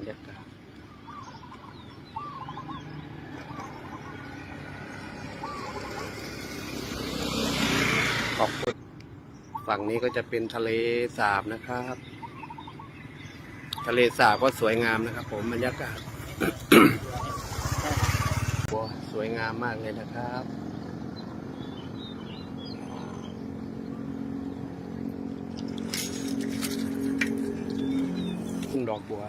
รยากาศขอบคุณฝั่งนี้ก็จะเป็นทะเลสาบนะครับ ทะเลสาบก็สวยงามนะครับ ผมบรรยากาศสวยงามมากเลยนะครับดอกบัว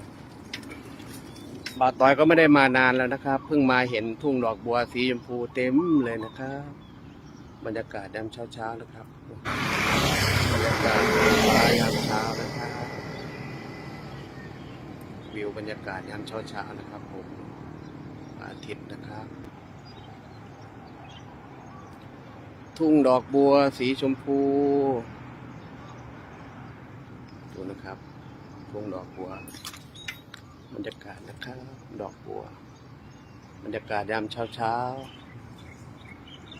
บาตอยก็ไม่ได้มานานแล้วนะครับ เพิ่งมาเห็นทุ่งดอกบัวสีชมพูเต็มเลยนะครับ บรรยากาศยามเช้าเช้าๆนะครับ บรรยากาศยามเช้านะครับวิวบรรยากาศยามเช้าเช้าๆนะครับผมอาทิตย์นะครับ ทุ่งดอกบัวสีชมพูดูนะครับ ทุ่งดอกบัว บรรยากาศนะครับ ดอกบัว บรรยากาศยามเช้าเช้า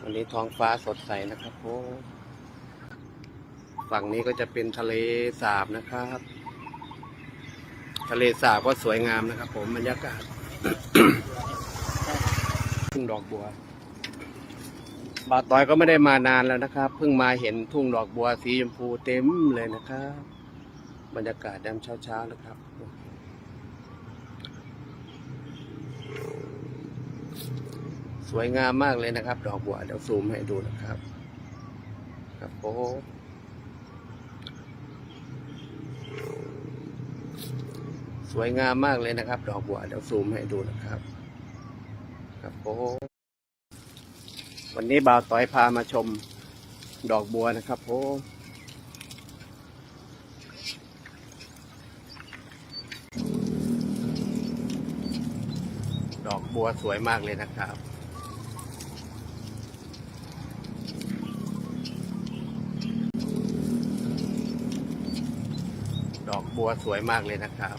วันนี้ท้องฟ้าสดใสนะครับผมฝั่งนี้ก็จะเป็นทะเลสาบนะครับ ทะเลสาบก็สวยงามนะครับ ผมบรรยากาศทุ่งดอกบัวบาตอยก็ไม่ได้มานานแล้วนะครับ เพิ่งมาเห็นทุ่งดอกบัวสีชมพูเต็มเลยนะครับ บรรยากาศยามเช้าเช้าๆนะครับ สวยงามมากเลยนะครับ ดอกบัวเดี๋ยวซูมให้ดูนะครับ ครับโอ้สวยงามมากเลยนะครับ ดอกบัวเดี๋ยวซูมให้ดูนะครับ ครับโอ้วันนี้บ่าวต้อยพามาชมดอกบัวนะครับโอ้ดอกบัวสวยมากเลยนะครับ ดอก บัวสวยมากเลยนะครับ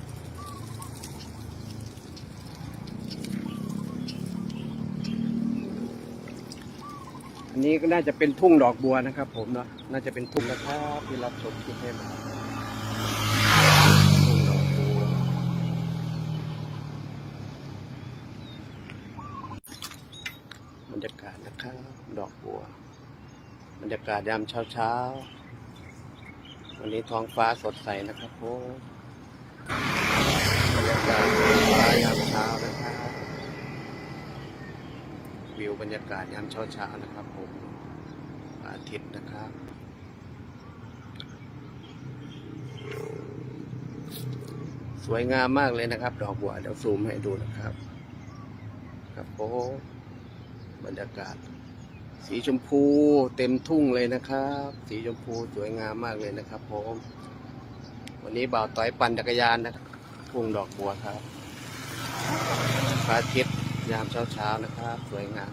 อันนี้ก็น่าจะเป็นทุ่งดอกบัวนะครับ ผมเนาะ น่าจะเป็นทุ่งนะครับที่รับชมคลิปให้มาทุ่งดอกบัวบรรยากาศนะครับ ดอกบัว บรรยากาศยามเช้าเช้า วันนี้ท้องฟ้าสดใสนะครับผมบรรยากาศฟ้ายามเช้านะครับวิวบรรยากาศยามเช้าเช้านะครับผมอาทิตย์นะครับสวยงามมากเลยนะครับ ดอกบัวเดี๋ยวซูมให้ดูนะครับ ครับผมบรรยากาศ สีชมพูเต็มทุ่งเลยนะครับ สีชมพูสวยงามมากเลยนะครับผมวันนี้บ่าวต้อยปั่นจักรยานนะทุ่งดอกบัวครับพระอาทิตย์ยามเช้าๆนะครับ สวยงาม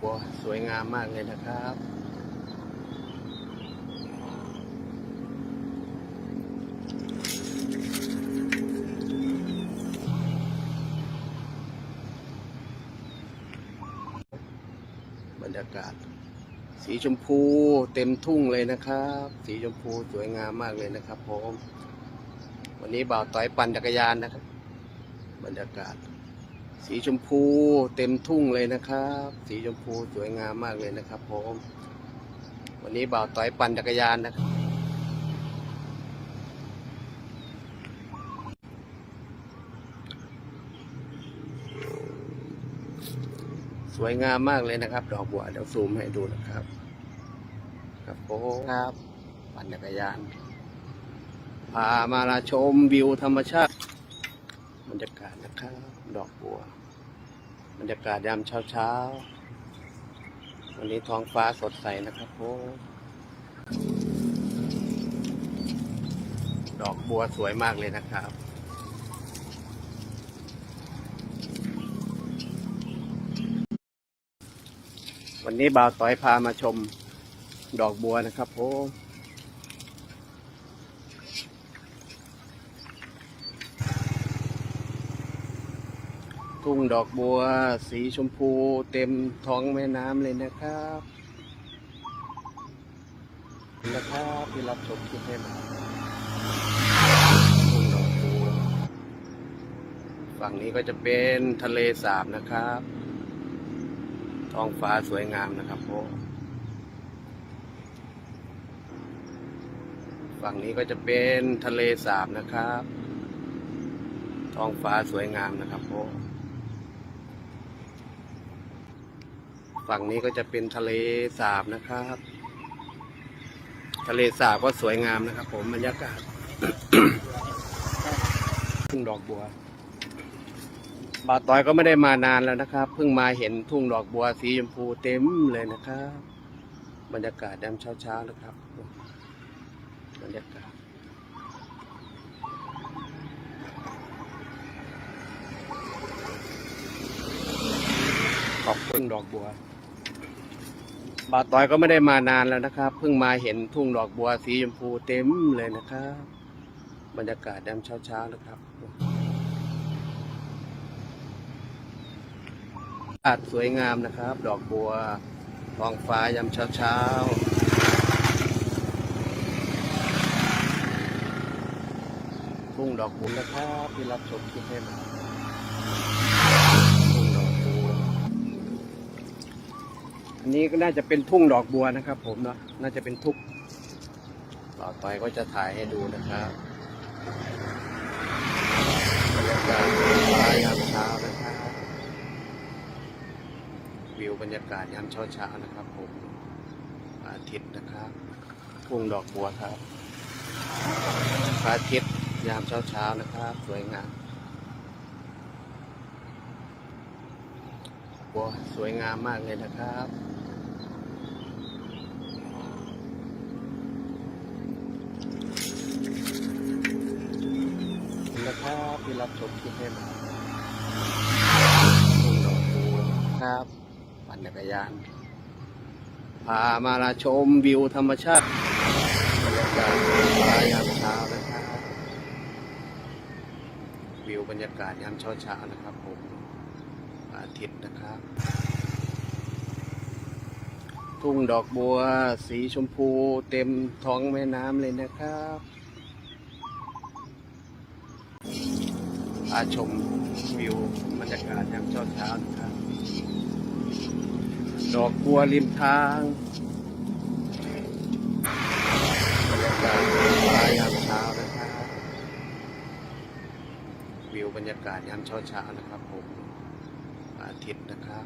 บัวสวยงามมากเลยนะครับ รรยากาศ สีชมพูเต็มทุ่งเลยนะครับ สีชมพูสวยงามมากเลยนะครับผมวันนี้บ่าวต่อยปั่นจักรยานนะครับ บรรยากาศ สีชมพูเต็มทุ่งเลยนะครับ สีชมพูสวยงามมากเลยนะครับผมวันนี้บ่าวต่อยปั่นจักรยานนะครับ สวยงามมากเลยนะครับ ดอกบัวเดี๋ยวซูมให้ดูนะครับ ครับโอ้ครับปั่นจักรยานพามาลาชมวิวธรรมชาติบรรยากาศนะครับ ดอกบัว บรรยากาศยามเช้าเช้าวันนี้ท้องฟ้าสดใสนะครับโอ้ดอกบัวสวยมากเลยนะครับ วันนี้บ่าวต้อยพามาชมดอกบัวนะครับผมทุ่งดอกบัว สีชมพูเต็มท้องแม่น้ำเลยนะครับขอบคุณนะครับที่รับชมคลิปให้มาทุ่งดอกบัว ฝั่งนี้ก็จะเป็นทะเลสาบนะครับ ท้องฟ้าสวยงามนะครับโอ้ฝั่งนี้ก็จะเป็นทะเลสาบนะครับ ท้องฟ้าสวยงามนะครับโอ้ฝั่งนี้ก็จะเป็นทะเลสาบนะครับ ทะเลสาบก็สวยงามนะครับ ผมบรรยากาศทุ่งดอกบัว บาตอยก็ไม่ได้มานานแล้วนะครับ เพิ่งมาเห็นทุ่งดอกบัวสีชมพูเต็มเลยนะครับ บรรยากาศยามเช้าๆนะครับ บรรยากาศขอบคุณดอกบัว บาตอยก็ไม่ได้มานานแล้วนะครับ เพิ่งมาเห็นทุ่งดอกบัวสีชมพูเต็มเลยนะครับ บรรยากาศยามเช้าๆนะครับ อากาศสวยงามนะครับ ดอกบัวทองฟ้ายามเช้าๆทุ่งดอกบัวนะครับที่รับชมคลิปให้มาทุ่งดอกบัวอันนี้ก็น่าจะเป็นทุ่งดอกบัวนะครับ ผมเนาะน่าจะเป็นทุกต่อไปก็จะถ่ายให้ดูนะครับบรรยากาศฟ้ายามเช้านะครับ วิวบรรยากาศยามเช้าเช้าๆนะครับผมอาทิตย์นะครับทุ่งดอกบัวครับอาทิตย์ยามเช้าเช้าๆนะครับ สวยงามบัวสวยงามมากเลยนะครับนะครับที่รับชมคลิปให้มาทุ่งดอกบัวครับ ปั่นจักรยาน พามาลาชมวิวธรรมชาติบรรยากาศฟ้ายามเช้านะครับวิวบรรยากาศยามเช้าเช้านะครับผมอาทิตย์นะครับ ทุ่งดอกบัวสีชมพูเต็มท้องแม่น้ำเลยนะครับพาชมวิวบรรยากาศยามเช้าเช้านะครับ ดอกบัวริมทางบรรยากาศฟ้ายามเช้านะครับวิวบรรยากาศยามเช้าเช้านะครับผมอาทิตย์นะครับ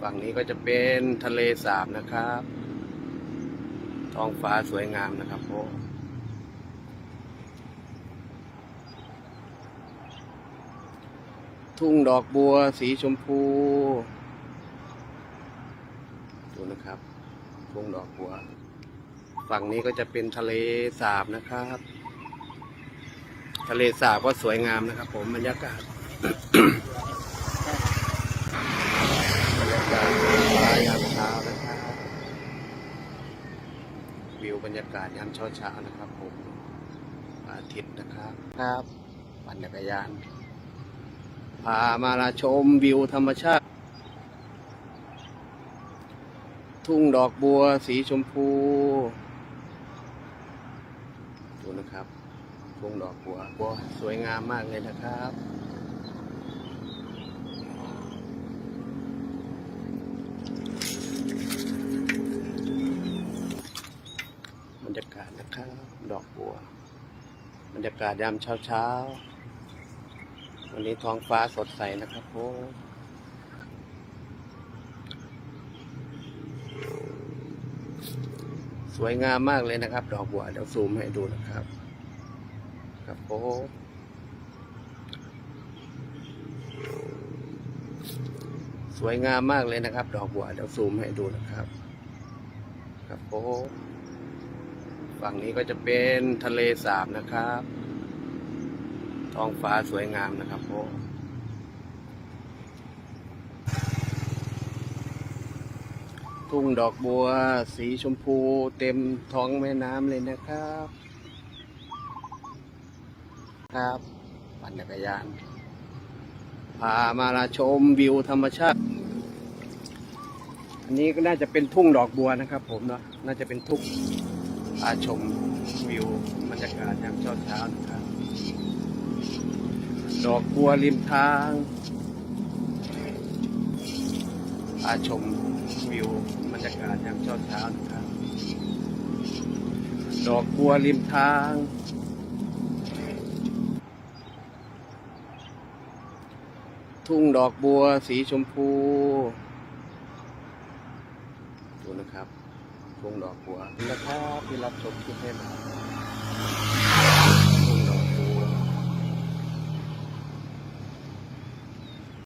ฝั่งนี้ก็จะเป็นทะเลสาบนะครับ ท้องฟ้าสวยงามนะครับผมทุ่งดอกบัวสีชมพู นะครับทุ่งดอกบัว ฝั่งนี้ก็จะเป็นทะเลสาบนะครับ ทะเลสาบก็สวยงามนะครับ ผมบรรยากาศบรรยากาศยามเช้านะครับวิวบรรยากาศยามเช้าเช้านะครับ ผมอาทิตย์นะครับครับปั่นจักรยานพามาลาชมวิวธรรมชาติ ทุ่งดอกบัวสีชมพูดูนะครับ ทุ่งดอกบัวบัวสวยงามมากเลยนะครับบรรยากาศนะครับดอกบัวบรรยากาศยามเช้าเช้าๆวันนี้ท้องฟ้าสดใสนะครับผม สวยงามมากเลยนะครับ ดอกบัวเดี๋ยวซูมให้ดูนะครับ ครับผมสวยงามมากเลยนะครับ ดอกบัวเดี๋ยวซูมให้ดูนะครับ ครับผมฝั่งนี้ก็จะเป็นทะเลสาบนะครับ ท้องฟ้าสวยงามนะครับผม ทุ่งดอกบัว สีชมพูเต็มท้องแม่น้ำเลยนะครับ ครับปั่นจักรยาน พามาลาชมวิวธรรมชาติ อันนี้ก็น่าจะเป็นทุ่งดอกบัวนะครับ ผมเนาะน่าจะเป็นทุ่งพาชมวิวบรรยากาศยามเช้าเช้านะครับ ดอกบัวริมทางพาชม วิวบรรยากาศยามเช้าเช้านะครับ ดอกบัวริมทาง ทุ่งดอกบัวสีชมพูดูนะครับ ทุ่งดอกบัวนะครับที่รับชมคลิปให้มา